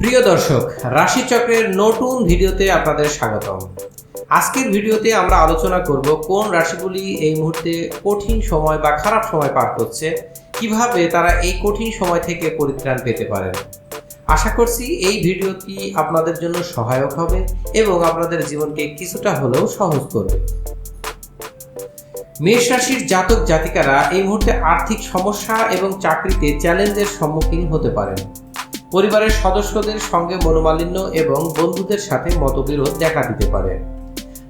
প্রিয় দর্শক রাশিচক্রের নতুন ভিডিওতে আপনাদের স্বাগতম। আজকের ভিডিওতে আমরা আলোচনা করব কোন রাশিগুলি এই মুহূর্তে কঠিন সময় বা খারাপ সময় পার করছে, কীভাবে তারা এই কঠিন সময় থেকে পরিত্রাণ পেতে পারেন। আশা করছি এই ভিডিওটি আপনাদের জন্য সহায়ক হবে এবং আপনাদের জীবনকে কিছুটা হলেও সহজ করবে। মেষ রাশির জাতক জাতিকারা এই মুহূর্তে আর্থিক সমস্যা এবং চাকরিতে চ্যালেঞ্জের সম্মুখীন হতে পারেন। পরিবারের সদস্যদের সঙ্গে মনোমালিন্য এবং বন্ধুদের সাথে মতবিরোধ দেখা দিতে পারে।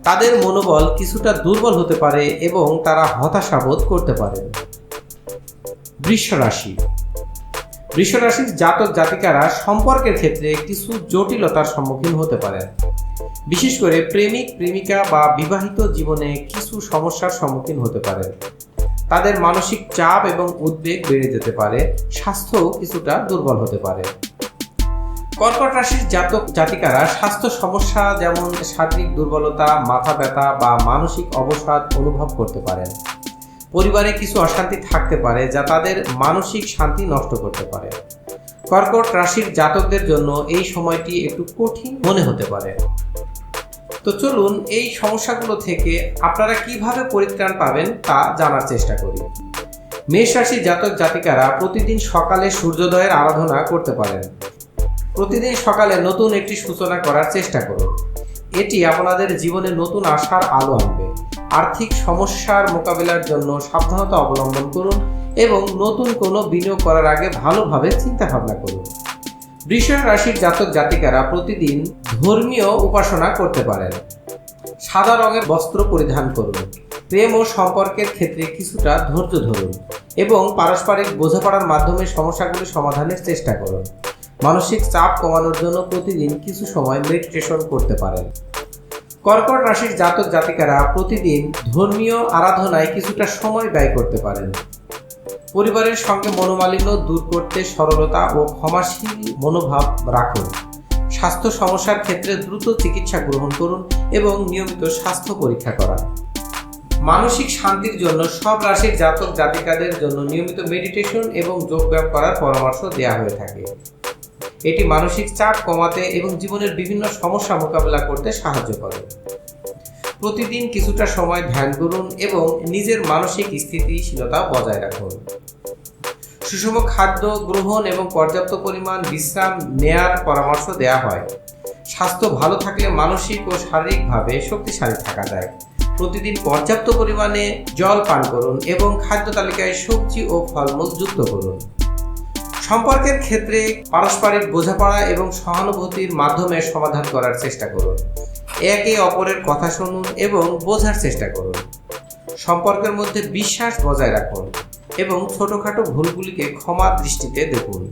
তাদের মনোবল কিছুটা দুর্বল হতে পারে এবং তারা হতাশাবোধ করতে পারে বৃষ রাশি বৃষ রাশির জাতক জাতিকারা সম্পর্কের ক্ষেত্রে কিছু জটিলতার সম্মুখীন হতে পারেন। বিশেষ করে প্রেমিক, প্রেমিকা বা বিবাহিত জীবনে কিছু সমস্যার সম্মুখীন হতে পারেন। তাদের মানসিক চাপ এবং উদ্বেগ বেড়ে যেতে পারে। স্বাস্থ্যও কিছুটা দুর্বল হতে পারে। কর্কট রাশির জাতক জাতিকারা স্বাস্থ্য সমস্যা যেমন শারীরিক দুর্বলতা, মাথা ব্যথা বা মানসিক অবসাদ অনুভব করতে পারেন। পরিবারে কিছু অশান্তি থাকতে পারে যা তাদের মানসিক শান্তি নষ্ট করতে পারে। কর্কট রাশির জাতকদের জন্য এই সময়টি একটু কঠিন মনে হতে পারে। তো চলুন এই সমস্যাগুলো থেকে আপনারা কীভাবে পরিত্রাণ পাবেন তা জানার চেষ্টা করি। মেষ রাশির জাতক জাতিকারা প্রতিদিন সকালে সূর্যোদয়ের আরাধনা করতে পারেন। প্রতিদিন সকালে নতুন একটি সূচনা করার চেষ্টা করুন। এটি আপনাদের জীবনে নতুন আশার আলো আনবে। আর্থিক সমস্যার মোকাবিলার জন্য সাবধানতা অবলম্বন করুন এবং নতুন কোনো বিনিয়োগ করার আগে ভালোভাবে চিন্তা ভাবনা করুন। বৃষ রাশির জাতক জাতিকারা প্রতিদিন ধর্মীয় উপাসনা করতে পারেন। সাদা রঙের বস্ত্র পরিধান করুন। প্রেম ও সম্পর্কের ক্ষেত্রে কিছুটা ধৈর্য ধরুন এবং পারস্পরিক বোঝাপড়ার মাধ্যমে সমস্যাগুলি সমাধানের চেষ্টা করুন। মানসিক চাপ কমানোর জন্য প্রতিদিন কিছু সময় মেডিটেশন করতে পারেন। কর্কট রাশির জাতক জাতিকারা প্রতিদিন ধর্মীয় আরাধনায় কিছুটা সময় ব্যয় করতে পারেন। পরিবারের সঙ্গে মনোমালিন্য দূর করতে সরলতা ও ক্ষমাশীল মনোভাব রাখুন। স্বাস্থ্য সমস্যার ক্ষেত্রে দ্রুত চিকিৎসা গ্রহণ করুন এবং নিয়মিত স্বাস্থ্য পরীক্ষা করান। মানসিক শান্তির জন্য সব রাশির জাতক জাতিকাদের জন্য নিয়মিত মেডিটেশন এবং যোগব্যায়াম করার পরামর্শ দেওয়া হয়ে থাকে। এটি মানসিক চাপ কমাতে এবং জীবনের বিভিন্ন সমস্যা মোকাবেলা করতে সাহায্য করে। প্রতিদিন কিছুটা সময় ধ্যান করুন এবং নিজের মানসিক স্থিতিশীলতা বজায় রাখুন। সুষম খাদ্য গ্রহণ এবং পর্যাপ্ত পরিমাণ বিশ্রাম নেয়ার পরামর্শ দেওয়া হয়। স্বাস্থ্য ভালো থাকলে মানসিক ও শারীরিকভাবে শক্তিশালী থাকা যায়। প্রতিদিন পর্যাপ্ত পরিমাণে জল পান করুন এবং খাদ্য তালিকায় সবজি ও ফলমূল যুক্ত করুন। সম্পর্কের ক্ষেত্রে পারস্পরিক বোঝাপড়া এবং সহানুভূতির মাধ্যমে সমাধান করার চেষ্টা করুন। একে অপরের কথা শুনুন এবং বোঝার চেষ্টা করুন। সম্পর্কের মধ্যে বিশ্বাস বজায় রাখুন এবং ছোটখাটো ভুলগুলিকে ক্ষমা দৃষ্টিতে দেখুন।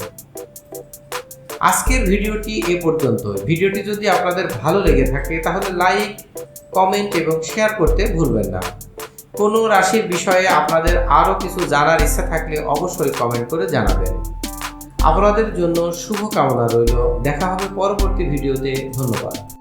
আজকের ভিডিওটি এ পর্যন্ত ভিডিওটি যদি আপনাদের ভালো লেগে থাকে, তাহলে লাইক, কমেন্ট এবং শেয়ার করতে ভুলবেন না। কোনো রাশির বিষয়ে আপনাদের আরও কিছু জানার ইচ্ছা থাকলে অবশ্যই কমেন্ট করে জানাবেন। আপনাদের জন্য শুভকামনা রইল। দেখা হবে পরবর্তী ভিডিওতে। ধন্যবাদ।